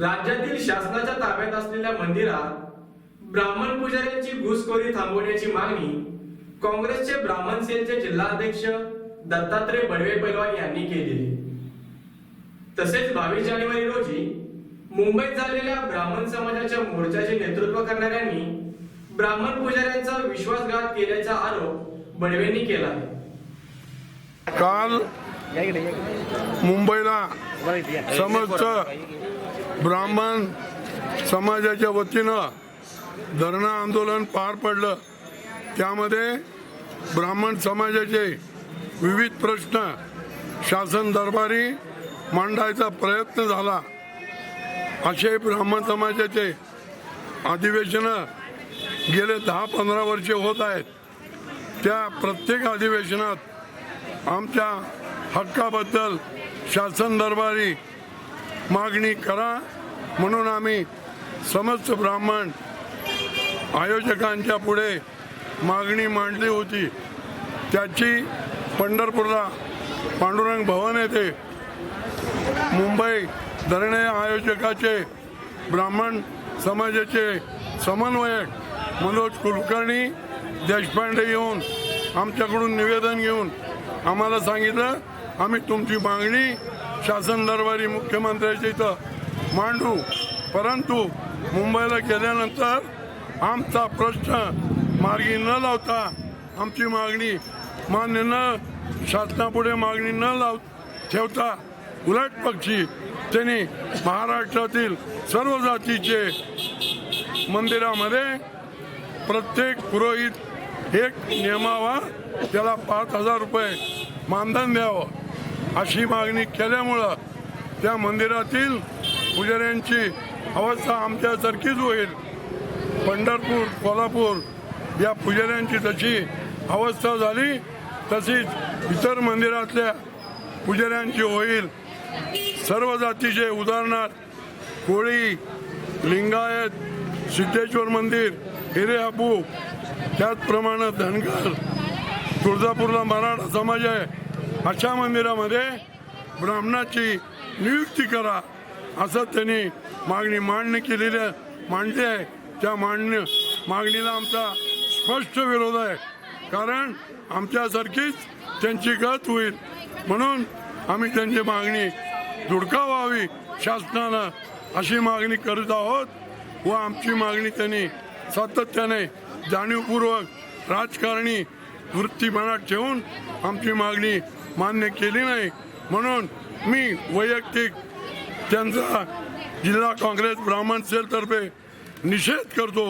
राज्यातील शासनाच्या ताब्यात असलेल्या मंदिरात ब्राह्मण पुजाऱ्यांची घुसखोरी थांबवण्याची मागणी काँग्रेसचे ब्राह्मण सेलचे जिल्हाध्यक्ष दत्तात्रय बडवे पैलवान यांनी केली. तसेच बावीस जानेवारी रोजी मुंबईत झालेल्या ब्राह्मण समाजाच्या मोर्चाचे नेतृत्व करणाऱ्यांनी ब्राह्मण पुजाऱ्यांचा विश्वासघात केल्याचा आरोप बडवेंनी केला. आहे काल मुंबईला समस्त ब्राह्मण समाजाच्या वतीनं धरणं आंदोलन पार पडलं. त्यामध्ये ब्राह्मण समाजाचे विविध प्रश्न शासन दरबारी मांडायचा प्रयत्न झाला. असे ब्राह्मण समाजाचे अधिवेशनं गेले दहा पंधरा वर्षे होत आहेत. त्या प्रत्येक अधिवेशनात आमच्या हक्काबद्दल शासन दरबारी मागणी करा. म्हणून आम्ही समस्त ब्राह्मण आयोजकांच्या पुढे मागणी मांडली होती. त्याची पंढरपूरला पांडुरंग भवन येथे मुंबई धरणे आयोजकाचे ब्राह्मण समाजाचे समन्वयक मनोज कुलकर्णी देशपांडे येऊन आमच्याकडून निवेदन घेऊन आम्हाला सांगितलं आम्ही तुमची मागणी शासन दरबारी मुख्यमंत्र्याच्या इथं मांडू. परंतु मुंबईला गेल्यानंतर आमचा प्रश्न मार्गी न लावता आमची मागणी मान्य न शासनापुढे मागणी न लाव ठेवता उलट पक्षी त्यांनी महाराष्ट्रातील सर्व जातीचे मंदिरामध्ये प्रत्येक पुरोहित एक नियमावा त्याला पाच हजार रुपये मानधन द्यावं. अशी मागणी केल्यामुळं त्या मंदिरातील पुजाऱ्यांची अवस्था आमच्यासारखीच होईल. पंढरपूर कोल्हापूर या पुजाऱ्यांची जशी अवस्था झाली तशीच इतर मंदिरातल्या पुजाऱ्यांची होईल. सर्व जातीचे उदाहरणार्थ कोळी लिंगायत सिद्धेश्वर मंदिर हिरे हापू त्याचप्रमाणे धनगर तुळजापूरला मराठा समाज आहे. अशा मंदिरामध्ये ब्राह्मणाची नियुक्ती करा असं त्यांनी मागणी मांडणी केलेली मांडली आहे त्या मांडणी मागणीला आमचा स्पष्ट विरोध आहे कारण आमच्यासारखीच त्यांची गत होईल म्हणून आम्ही त्यांची मागणी धुडका व्हावी शासनानं अशी मागणी करत आहोत व आमची मागणी त्यांनी सातत्याने जाणीवपूर्वक राजकारणी वृत्ती मनात ठेवून आमची मागणी मान्य केली नाही. म्हणून मी वैयक्तिक त्यांचा जिल्हा काँग्रेस ब्राह्मण सेलतर्फे निषेध करतो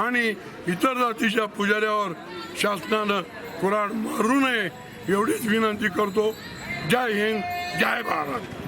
आणि इतर जातीच्या पुजाऱ्यावर शासनानं कुराड मारू नये एवढीच विनंती करतो. जय हिंद जय भारत.